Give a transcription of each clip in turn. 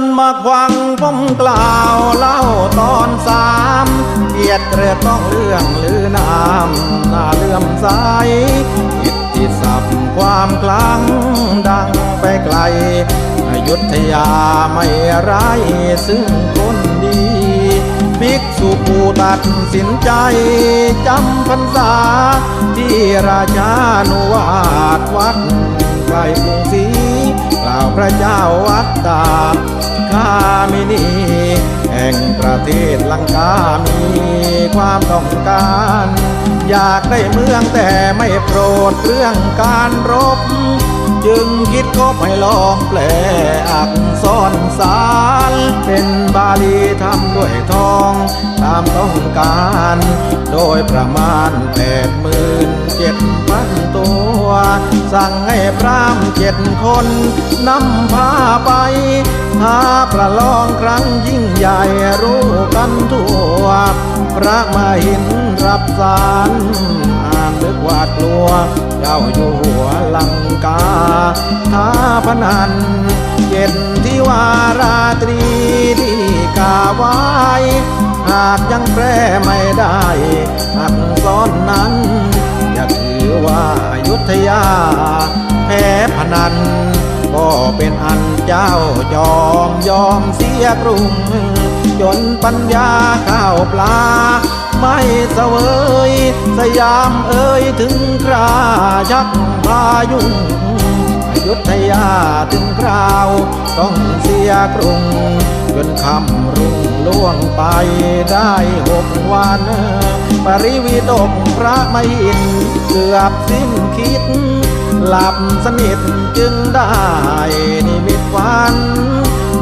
ญมาควังผมกล่าวเล่าตอนสามเกียรติเรือต้องเรื่องลือน้ำหน้าเลื่อมใสอิทธิศัพท์ความคลังดังไปไกลอยุธยาไม่ไร้ายซึ่งคนดีภิกษุผู้ตัดสินใจ จำพรรษา ที่ราชานุวาสวัดไกลกรุงศรี พระเจ้าวัดตากข้ามินีแห่งประเทศลังกามีความต้องการ อยากได้เมืองแต่ไม่โปรดเรื่องการรบ จึงคิดก็ไปลองแปลอักษรสารเป็นบาลีทำด้วยทองตามต้องการ โดยประมาณแปดหมื่นเจ็ดพันตัว สั่งให้พรามเจ็ดคนนำพาไปท้าประลองครั้งยิ่งใหญ่รู้กันทั่ว พระมาหินรับสารอ่านลึกวาดกลัว เจ้าอยู่หัวลังกาท้าพนันเย็นที่วาราตรีที่กาไว้หากยังแปรไม่ได้หักซ้อนนั้นอย่าถือว่า อยุธยา แพ้พนัน ก็เป็นอันเจ้ายอมยอมเสียกรุง จนปัญญาข้าวปลา ไม่เสวย สยามเอ่ยถึงคราชักพายุงยุธยาถึงคราว ต้องเสียกรุง จนคำรุ่ง ล่วงไปได้หกวัน ปริวิตกพระมหินเกือบสิ้นคิด หลับสนิทจึงได้นิมิตฝัน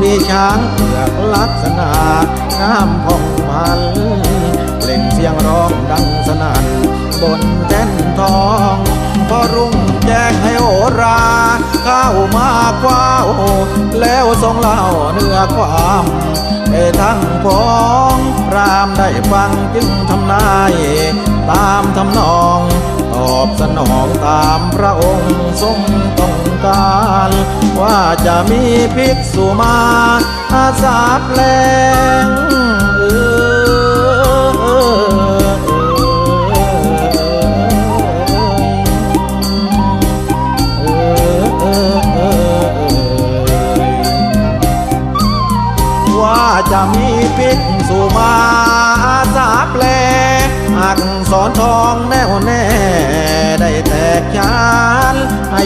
มีช้างเผือกลักษณะงามผ่องมันเล่นเสียงร้องดังสนั่นบนแท่นทอง พอรุ่งแจ้งให้โอรา เข้ามา ว้าว แล้วทรงเล่าเนื้อความไปทั้งพ้องรามได้ฟังจึงทำนาย ตามทำนอง ตอบสนองตามพระองค์ทรงต้องการ ว่าจะมีภิกษุมาอาสาแปลงเออ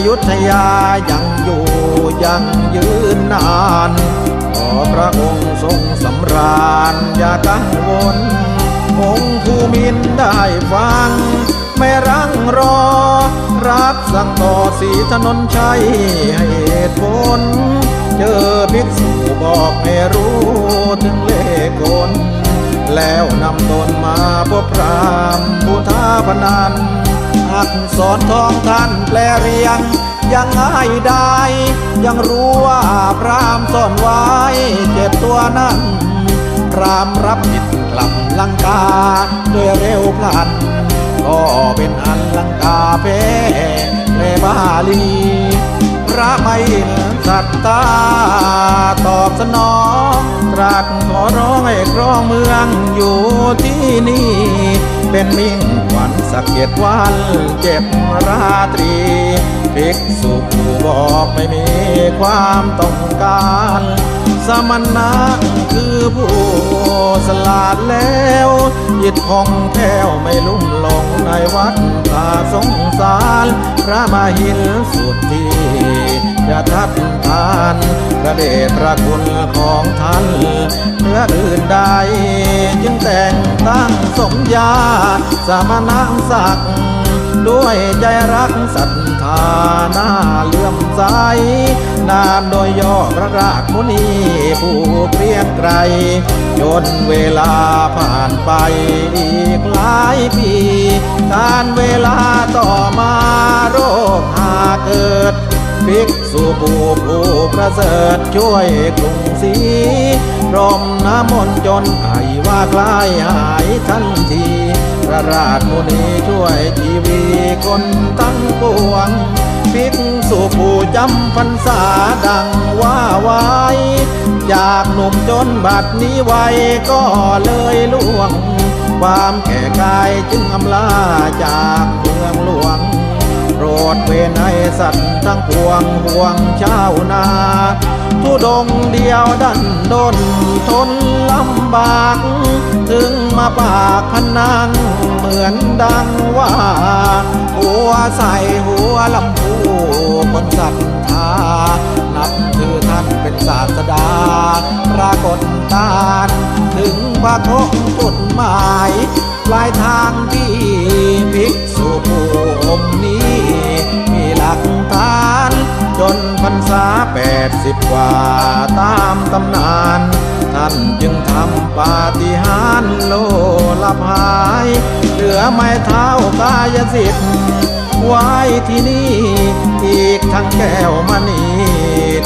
ยุทยายังอยู่ยังยืนนาน ขอพระองค์ทรงสำราญอย่ากังวลองค์ภูมินได้ฟัง ไม่รังรอ รับสั่งต่อสีถนนชัยให้เหตุผล เจอภิกษุบอกให้รู้ถึงเลขกลแล้วนำตนมาพบพรามผู้ท้าพนัน อักษรทองท่านแปลเรียง ยังง่ายได้ ยังรู้ว่าพรามซ่อนไว้เจ็ดตัวนั้นรามรับผิดกลับลังกาด้วยเร็วพลัน ก็เป็นอันลังกาเพในบาลีพระไม่เห็นสัตตาตอบสนองตรัสขอร้องให้ครองเมืองอยู่ที่นี่ เป็นมิ่ง ขวัญสักเก็ดวันเจ็บราตรีภิกษุผู้บอกไม่มีความต้องการ สมณะคือผู้สลาดแล้วยิดคงแก้วไม่ลุ่มหลงในวัดตาสงสาร พระมาหินสุดที่จะทัดทานพระเดชพระคุณของท่านเนื้ออื่นใด ญา สมณศักดิ์ด้วยใจรักศรัทธาหน้าเลื่อมใสนามโดยย่อพระราชมุนีผู้เกรียงไกรจนเวลาผ่านไปอีกหลายปีการเวลาต่อมาโรคหา เกิดภิกษุผู้ผู้ประเสริฐช่วยกรุงศรีพรมน้ำมนต์จนไอว่าคลายหายทันที พระราชมุนีช่วยทีวีคนตั้งปวงภิกษุผู้จำพรรษาดังว่าไว้จากหนุ่มจนบัดนี้ไวก็เลยล่วง ความแก่กายจึงอำลาจากเมืองหลวง ดเวนสัตว์ทั้งปวงห่วงชาวนาทุดงเดียวดันดนทนลำบาก ถึงมาปากพนังเหมือนดังว่า หัวใส่หัวลำพูคนศรัทธานับถือท่านเป็นศาสดา ปรากฏการถึงพระทง ษาแปดสิบกว่าตามตำนาน ท่านจึงทำปาฏิหาริย์โลละพาย เหลือไม้เท้ากายสิทธิ์ไว้ที่นี่ อีกทั้งแก้วมณี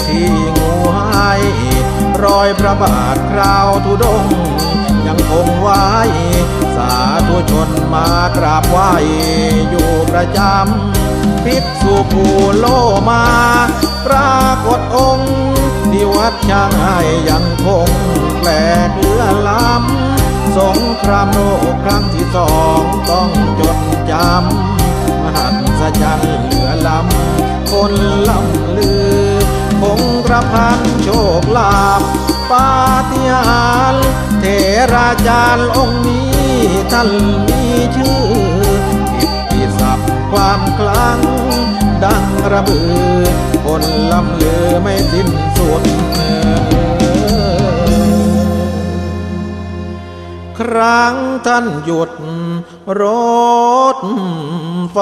ที่งูหายรอยพระบาทคราวทุดง คงไว้ สาธุชนมากราบไหว้อยู่ประจำภิกษุผู้โลมา ปรากฏองค์ที่วัดช่างให้ยังคงแปลกเหลือล้ำสงครามโลกครั้งที่สองต้องจดจำมหัศจรรย์เหลือล้ำคนล่ำลือคงกระพันโชคลาภปาฏิหาริย์ เทราจารย์องค์นี้ท่านมีชื่อกิตติศัพท์ความคลัง ดังระเบือคนลำเลือไม่สิ้นสุดครั้งท่านหยุดรถไฟ